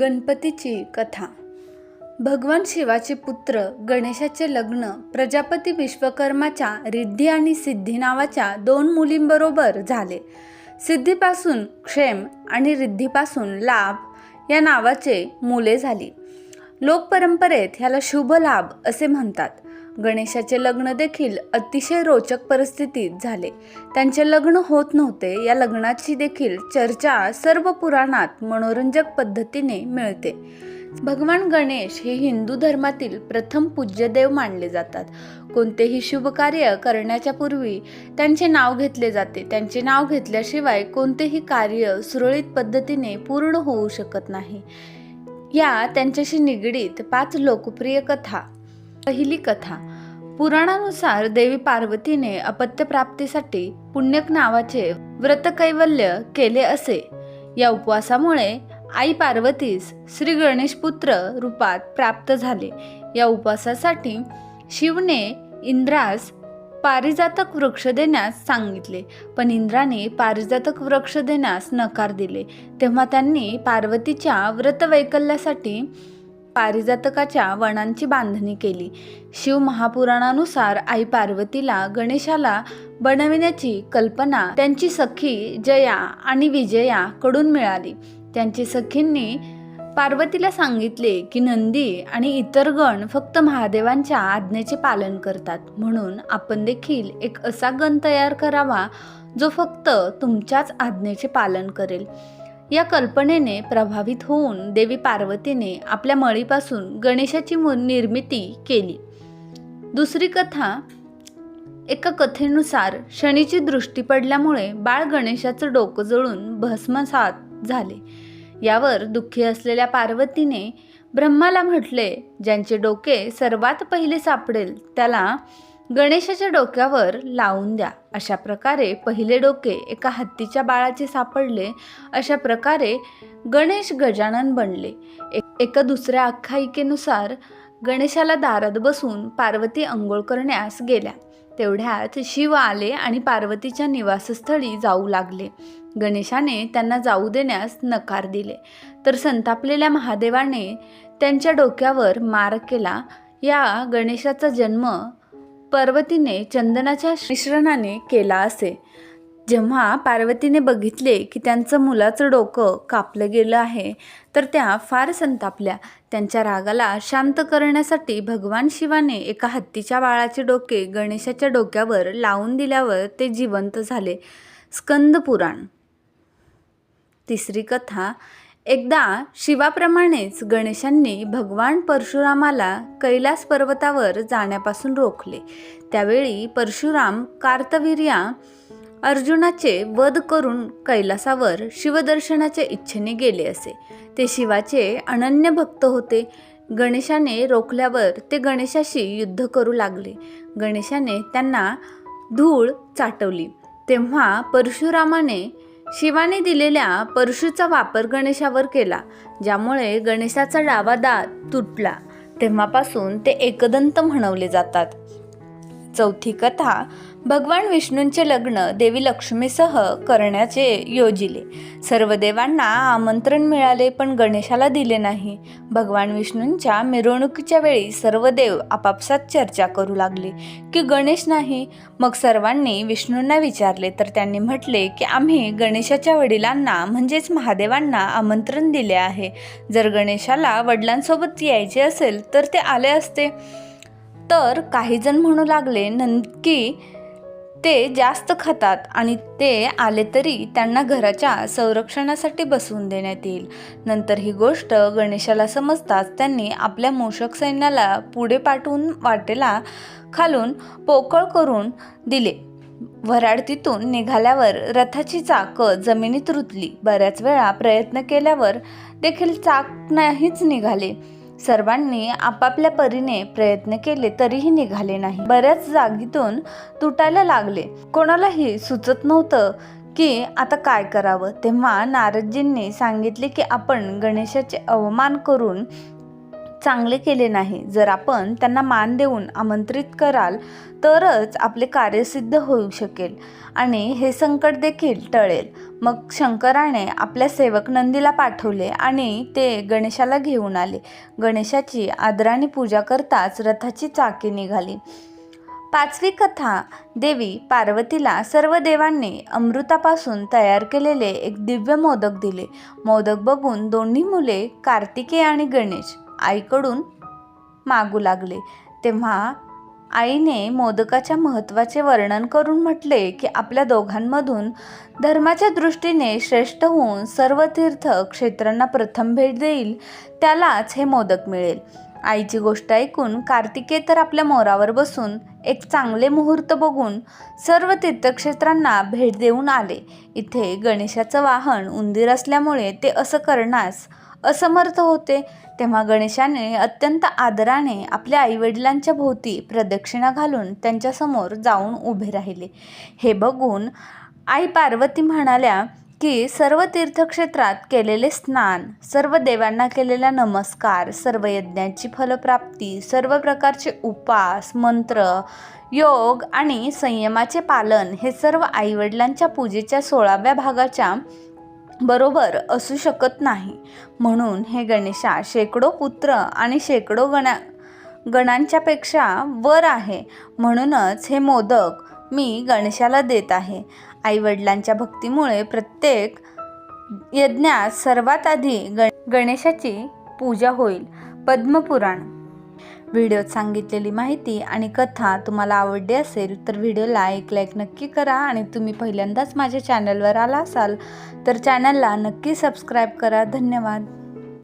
गणपतीची कथा. भगवान शिवाचे पुत्र गणेशाचे लग्न प्रजापती विश्वकर्माच्या रिद्धी आणि सिद्धी नावाच्या दोन मुलींबरोबर झाले. सिद्धीपासून क्षेम आणि रिद्धीपासून लाभ या नावाचे मुले झाली. लोकपरंपरेत ह्याला शुभ लाभ असे म्हणतात. गणेशाचे लग्न देखील अतिशय रोचक परिस्थितीत झाले. त्यांचे लग्न होत नव्हते. या लग्नाची देखील चर्चा सर्व पुराणात मनोरंजक पद्धतीने मिळते. भगवान गणेश हे हिंदू धर्मातील प्रथम पूज्यदेव मानले जातात. कोणतेही शुभ कार्य करण्याच्या पूर्वी त्यांचे नाव घेतले जाते. त्यांचे नाव घेतल्याशिवाय कोणतेही कार्य सुरळीत पद्धतीने पूर्ण होऊ शकत नाही. या त्यांच्याशी निगडीत पाच लोकप्रिय कथा पहिली कथा. पुराणानुसार देवी पार्वतीने अपत्यप्राप्तीसाठी पुण्यक नावाचे व्रतकैवल्य केले असे. या उपवासामुळे आई पार्वतीस श्री गणेशपुत्र रूपात प्राप्त झाले. या उपवासासाठी शिवने इंद्रास पारिजातक वृक्ष देण्यास सांगितले. पण इंद्राने पारिजातक वृक्ष देण्यास नकार दिले. तेव्हा त्यांनी पार्वतीच्या व्रतवैकल्यासाठी पारिजातकाच्या वनांची बांधणी केली. शिव महापुराणानुसार आई पार्वतीला गणेशाला बनविण्याची कल्पना त्यांची सखी जया आणि विजया कडून मिळाली. त्यांची सखींनी पार्वतीला सांगितले की नंदी आणि इतर गण फक्त महादेवांच्या आज्ञेचे पालन करतात. म्हणून आपण देखील एक असा गण तयार करावा जो फक्त तुमच्याच आज्ञेचे पालन करेल. या कल्पनेने प्रभावित होऊन देवी पार्वतीने आपल्या मळीपासून गणेशाची निर्मिती केली. दुसरी कथा एका कथेनुसार शनीची दृष्टी पडल्यामुळे बाळ गणेशाचं डोकं जळून भस्मसात झाले. यावर दुःखी असलेल्या पार्वतीने ब्रह्माला म्हटले ज्यांचे डोके सर्वात पहिले सापडेल त्याला गणेशाच्या डोक्यावर लावून द्या. अशा प्रकारे पहिले डोके एका हत्तीच्या बाळाचे सापडले. अशा प्रकारे गणेश गजानन बनले. एका दुसऱ्या आख्यायिकेनुसार गणेशाला दारात बसून पार्वती अंघोळ करण्यास गेल्या. तेवढ्यात शिव आले आणि पार्वतीच्या निवासस्थळी जाऊ लागले. गणेशाने त्यांना जाऊ देण्यास नकार दिले. तर संतापलेल्या महादेवाने त्यांच्या डोक्यावर मार केला. या गणेशाचा जन्म पार्वतीने चंदनाच्या मिश्रणाने केला असे. जेव्हा पार्वतीने बघितले की त्यांचं मुलाचं डोकं कापलं गेलं आहे तर त्या फार संतापल्या. त्यांच्या रागाला शांत करण्यासाठी भगवान शिवाने एका हत्तीच्या बाळाचे डोके गणेशाच्या डोक्यावर लावून दिल्यावर ते जिवंत झाले. स्कंद पुराण तिसरी कथा एकदा शिवाप्रमाणेच गणेशांनी भगवान परशुरामाला कैलास पर्वतावर जाण्यापासून रोखले. त्यावेळी परशुराम कार्तवीर्या अर्जुनाचे वध करून कैलासावर शिवदर्शनाच्या इच्छेने गेले असे. ते शिवाचे अनन्य भक्त होते. गणेशाने रोखल्यावर ते गणेशाशी युद्ध करू लागले. गणेशाने त्यांना धूळ चाटवली. तेव्हा परशुरामाने शिवाने दिलेल्या परशूचा वापर गणेशावर केला ज्यामुळे गणेशाचा डावा दात तुटला. तेव्हापासून ते एकदंत म्हणवले जातात. चौथी कथा भगवान विष्णूंचे लग्न देवी लक्ष्मीसह करण्याचे योजिले. सर्व देवांना आमंत्रण मिळाले पण गणेशाला दिले नाही. भगवान विष्णूंच्या मिरवणुकीच्या वेळी सर्व देव आपापसात चर्चा करू लागले की गणेश नाही. मग सर्वांनी विष्णूंना विचारले तर त्यांनी म्हटले की आम्ही गणेशाच्या वडिलांना म्हणजेच महादेवांना आमंत्रण दिले आहे. जर गणेशाला वडिलांसोबत यायचे असेल तर ते आले असते. तर काहीजण म्हणू लागले नक्की ते जास्त खातात आणि ते आले तरी त्यांना घराच्या संरक्षणासाठी बसवून देण्यात येईल. नंतर ही गोष्ट गणेशाला समजताच त्यांनी आपल्या मूषक सैन्याला पुढे पाठवून वाटेला खालून पोकळ करून दिले. वराड तिथून निघाल्यावर रथाची चाकं जमिनीत रुतली. बऱ्याच वेळा प्रयत्न केल्यावर देखील चाक नाहीच निघाले. सर्वांनी आपापल्या परीने प्रयत्न केले तरीही निघाले नाही. बऱ्याच जागीतून तुटायला लागले. कोणालाही सुचत नव्हतं की आता काय करावं. तेव्हा नारदजींनी सांगितले की आपण गणेशाचे अवमान करून चांगले केले नाही. जर आपण त्यांना मान देऊन आमंत्रित कराल तरच आपले कार्य सिद्ध होऊ शकेल आणि हे संकट देखील टळेल. मग शंकराने आपल्या सेवक नंदीला पाठवले आणि ते गणेशाला घेऊन आले. गणेशाची आदराने पूजा करताच रथाची चाकी निघाली. पाचवी कथा देवी पार्वतीला सर्व देवांनी अमृतापासून तयार केलेले एक दिव्य मोदक दिले. मोदक बघून दोन्ही मुले कार्तिकेय आणि गणेश आईकडून मागू लागले. तेव्हा आईने मोदकाच्या महत्त्वाचे वर्णन करून म्हटले की आपल्या दोघांमधून धर्माच्या दृष्टीने श्रेष्ठ होऊन सर्व तीर्थ क्षेत्रांना प्रथम भेट देईल त्यालाच हे मोदक मिळेल. आईची गोष्ट ऐकून कार्तिके तर आपल्या मोरावर बसून एक चांगले मुहूर्त बघून सर्व तीर्थक्षेत्रांना भेट देऊन आले. इथे गणेशाचं वाहन उंदीर असल्यामुळे ते असं करण्यास असमर्थ होते. तेव्हा गणेशाने अत्यंत आदराने आपल्या आईवडिलांच्या भोवती प्रदक्षिणा घालून त्यांच्यासमोर जाऊन उभे राहिले. हे बघून आई पार्वती म्हणाल्या की सर्व तीर्थक्षेत्रात केलेले स्नान सर्व देवांना केलेला नमस्कार सर्व यज्ञाची फलप्राप्ती सर्व प्रकारचे उपास मंत्र योग आणि संयमाचे पालन हे सर्व आईवडिलांच्या पूजेच्या सोळाव्या भागाच्या बरोबर असू शकत नाही. म्हणून हे गणेशा शेकडो पुत्र आणि शेकडो गणा गणांच्यापेक्षा वर आहे. म्हणूनच हे मोदक मी गणेशाला देत आहे. आईवडिलांच्या भक्तीमुळे प्रत्येक यज्ञात सर्वात आधी गण गणेशाची पूजा होईल. पद्मपुराण व्हिडिओत सांगितलेली माहिती आणि कथा तुम्हाला आवडली असेल तर व्हिडिओला एक लाईक नक्की करा आणि तुम्ही पहिल्यांदाच माझ्या चॅनलवर आला असाल तर चॅनलला नक्की सबस्क्राईब करा. धन्यवाद.